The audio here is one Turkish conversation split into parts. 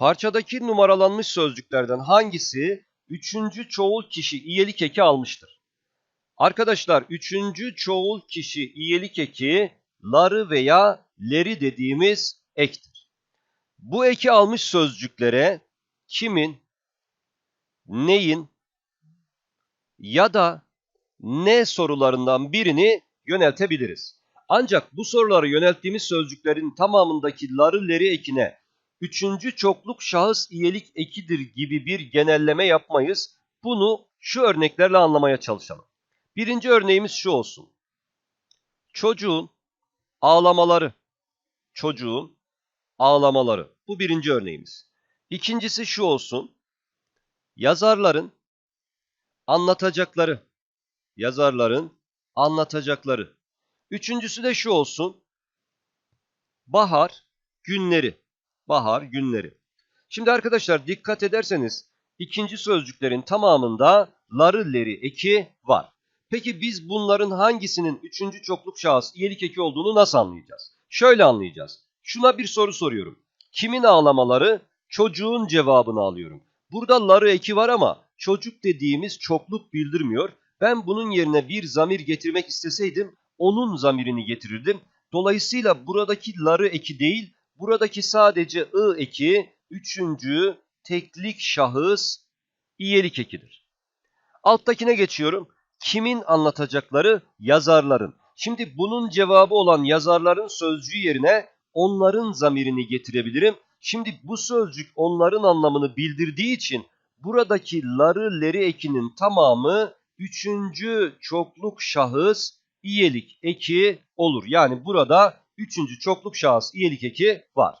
Parçadaki numaralanmış sözcüklerden hangisi üçüncü çoğul kişi iyelik eki almıştır? Arkadaşlar üçüncü çoğul kişi iyelik eki ları veya leri dediğimiz ektir. Bu eki almış sözcüklere kimin, neyin ya da ne sorularından birini yöneltebiliriz. Ancak bu soruları yönelttiğimiz sözcüklerin tamamındaki ları leri ekine üçüncü çokluk şahıs iyelik ekidir gibi bir genelleme yapmayız. Bunu şu örneklerle anlamaya çalışalım. Birinci örneğimiz şu olsun. Çocuğun ağlamaları. Çocuğun ağlamaları. Bu birinci örneğimiz. İkincisi şu olsun. Yazarların anlatacakları. Yazarların anlatacakları. Üçüncüsü de şu olsun. Bahar günleri. Bahar günleri. Şimdi arkadaşlar dikkat ederseniz ikinci sözcüklerin tamamında ları leri eki var. Peki biz bunların hangisinin üçüncü çokluk şahıs iyelik eki olduğunu nasıl anlayacağız? Şöyle anlayacağız. Şuna bir soru soruyorum. Kimin ağlamaları? Çocuğun cevabını alıyorum. Burada ları eki var ama çocuk dediğimiz çokluk bildirmiyor. Ben bunun yerine bir zamir getirmek isteseydim onun zamirini getirirdim. Dolayısıyla buradaki ları eki değil, buradaki sadece ı eki üçüncü teklik şahıs iyelik ekidir. Alttakine geçiyorum. Kimin anlatacakları? Yazarların. Şimdi bunun cevabı olan yazarların sözcüğü yerine onların zamirini getirebilirim. Şimdi bu sözcük onların anlamını bildirdiği için buradaki ları leri ekinin tamamı üçüncü çokluk şahıs iyelik eki olur. Yani burada üçüncü çokluk şahıs iyelik eki var.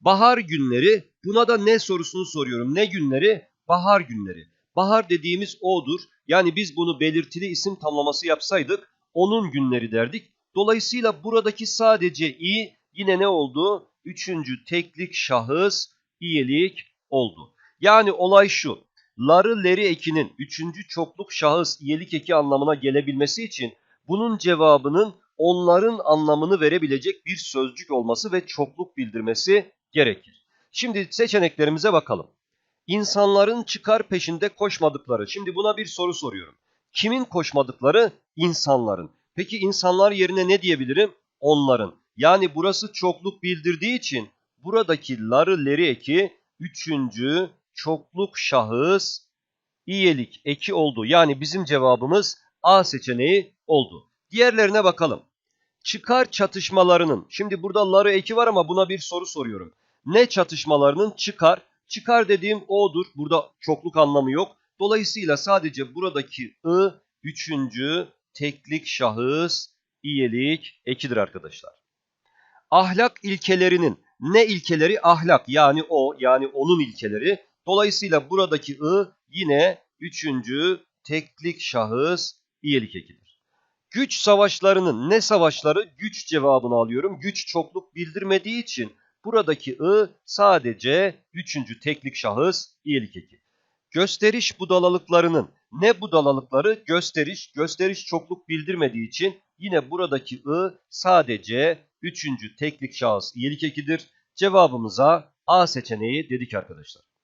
Bahar günleri buna da ne sorusunu soruyorum. Ne günleri? Bahar günleri. Bahar dediğimiz o'dur. Yani biz bunu belirtili isim tamlaması yapsaydık onun günleri derdik. Dolayısıyla buradaki sadece i yine ne oldu? Üçüncü teklik şahıs iyelik oldu. Yani olay şu. Ları leri ekinin üçüncü çokluk şahıs iyelik eki anlamına gelebilmesi için bunun cevabının onların anlamını verebilecek bir sözcük olması ve çokluk bildirmesi gerekir. Şimdi seçeneklerimize bakalım. İnsanların çıkar peşinde koşmadıkları. Şimdi buna bir soru soruyorum. Kimin koşmadıkları? İnsanların. Peki insanlar yerine ne diyebilirim? Onların. Yani burası çokluk bildirdiği için buradaki ları leri eki üçüncü çokluk şahıs iyelik eki oldu. Yani bizim cevabımız A seçeneği oldu. Diğerlerine bakalım. Çıkar çatışmalarının. Şimdi burada ları eki var ama buna bir soru soruyorum. Ne çatışmalarının çıkar? Çıkar dediğim o'dur. Burada çokluk anlamı yok. Dolayısıyla sadece buradaki ı üçüncü teklik şahıs iyelik ekidir arkadaşlar. Ahlak ilkelerinin ne ilkeleri? Ahlak yani o yani onun ilkeleri. Dolayısıyla buradaki ı yine üçüncü teklik şahıs iyelik ekidir. Güç savaşlarının ne savaşları? Güç cevabını alıyorum. Güç çokluk bildirmediği için buradaki ı sadece üçüncü teklik şahıs iyelik eki. Gösteriş budalalıklarının ne budalalıkları? Gösteriş. Gösteriş çokluk bildirmediği için yine buradaki ı sadece üçüncü teklik şahıs iyelik ekidir. Cevabımıza A seçeneği dedik arkadaşlar.